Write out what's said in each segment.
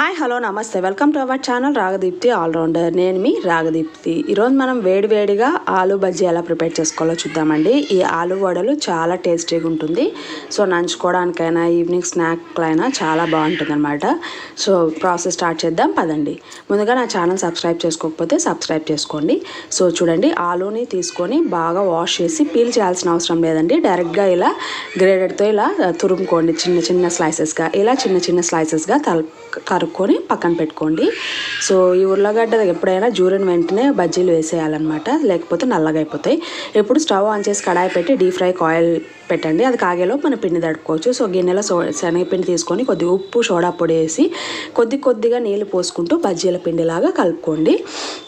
Hi hello నమస్తే. Welcome to our channel Ragadeepti all rounder. నేను మీ రాగదీప్తి. ఈరోజు మనం వేడివేడిగా ఆలు బజ్జీ ఎలా ప్రిపేర్ చేసుకోవాలో చూద్దామండి. ఈ ఆలు వడలు చాలా టేస్టీగా ఉంటుంది. సో నంచుకోవడానికైనా ఈవినింగ్ స్నాక్లైనా చాలా బాగుంటుంది అనమాట సో ప్రాసెస్ స్టార్ట్ చేద్దాం. పదండి. ముందుగా నా ఛానల్ సబ్స్క్రైబ్ చేసుకోకపోతే సబ్స్క్రైబ్ చేసుకోండి. సో చూడండి ఆలుని తీసుకొని బాగా వాష్ చేసి పీల్ చేయాల్సిన అవసరం లేదండి. డైరెక్ట్గా ఇలా గ్రేడెడ్తో ఇలా తురుముకోండి. చిన్న చిన్న స్లైసెస్గా ఇలా చిన్న చిన్న స్లైసెస్గా తల కరుక్కొని పక్కన పెట్టుకోండి. సో ఈ ఉర్లగడ్డ ఎప్పుడైనా జూరిన వెంటనే బజ్జీలు వేసేయాలన్నమాట. లేకపోతే నల్లగా అయిపోతాయి. ఎప్పుడు స్టవ్ ఆన్ చేసి కడాయి పెట్టి డీప్ ఫ్రై ఆయిల్ పెట్టండి. అది కాగేలో మన పిండి తడుపుకోవచ్చు. సో గిన్నెలో సో శనగపిండి తీసుకొని కొద్దిగా ఉప్పు సోడా పొడి వేసి కొద్ది కొద్దిగా నీళ్ళు పోసుకుంటూ బజ్జీల పిండిలాగా కలుపుకోండి.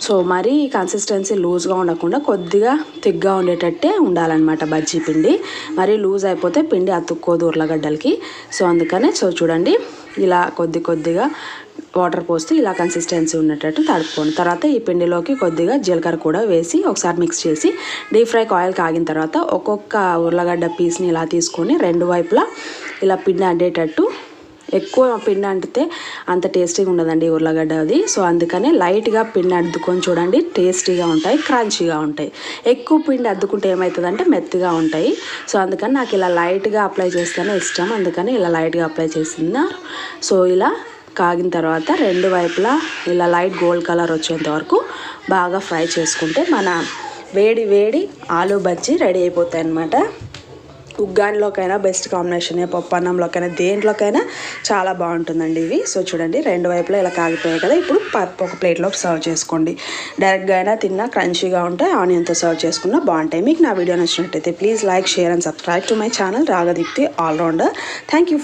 సో మరీ కన్సిస్టెన్సీ లూజ్గా ఉండకుండా కొద్దిగా తిగ్గా ఉండేటట్టే ఉండాలన్నమాట బజ్జీ పిండి. మరీ లూజ్ అయిపోతే పిండి అతుక్కోదు ఉర్లగడ్డలకి. సో అందుకనే సో చూడండి. ఇలా కొద్ది కొద్దిగా వాటర్ పోస్తే ఇలా కన్సిస్టెన్సీ ఉన్నట్టు తడుపుకోండి. తర్వాత ఈ పిండిలోకి కొద్దిగా జీలకర్ర కూడా వేసి ఒకసారి మిక్స్ చేసి డీప్ ఫ్రై ఆయిల్ కాగిన తర్వాత ఒక్కొక్క ఉర్లగడ్డ పీస్ని ఇలా తీసుకొని రెండు వైపులా ఇలా పిండి అడ్డేటట్టు ఎక్కువ పిండి అంటితే అంత టేస్టీగా ఉండదండి ఉర్లగడ్డ అది. సో అందుకనే లైట్గా పిండి అద్దుకొని చూడండి టేస్టీగా ఉంటాయి క్రంచీగా ఉంటాయి. ఎక్కువ పిండి అద్దుకుంటే ఏమవుతుందంటే మెత్తగా ఉంటాయి. సో అందుకని నాకు ఇలా లైట్గా అప్లై చేస్తేనే ఇష్టం. అందుకని ఇలా లైట్గా అప్లై చేసిందా సో ఇలా కాగిన తర్వాత రెండు వైపులా ఇలా లైట్ గోల్డ్ కలర్ వచ్చేంత వరకు బాగా ఫ్రై చేసుకుంటే మన వేడి వేడి ఆలు బజ్జీ రెడీ అయిపోతాయి అన్నమాట ఉగ్గానిలోకైనా బెస్ట్ కాంబినేషన్ పప్పు అన్నంలోకైనా దేంట్లోకైనా చాలా బాగుంటుందండి ఇవి. సో చూడండి రెండు వైపులా ఇలా కాగిపోయాయి కదా. ఇప్పుడు పప్పు ఒక ప్లేట్లో సర్వ్ చేసుకోండి. డైరెక్ట్గా అయినా తిన్నా క్రంచీగా ఉంటాయి ఆనియన్తో సర్వ్ చేసుకున్నా బాగుంటాయి. మీకు నా వీడియో నచ్చినట్టయితే please like share and subscribe to my channel. Ragadeepti all rounder. Thank you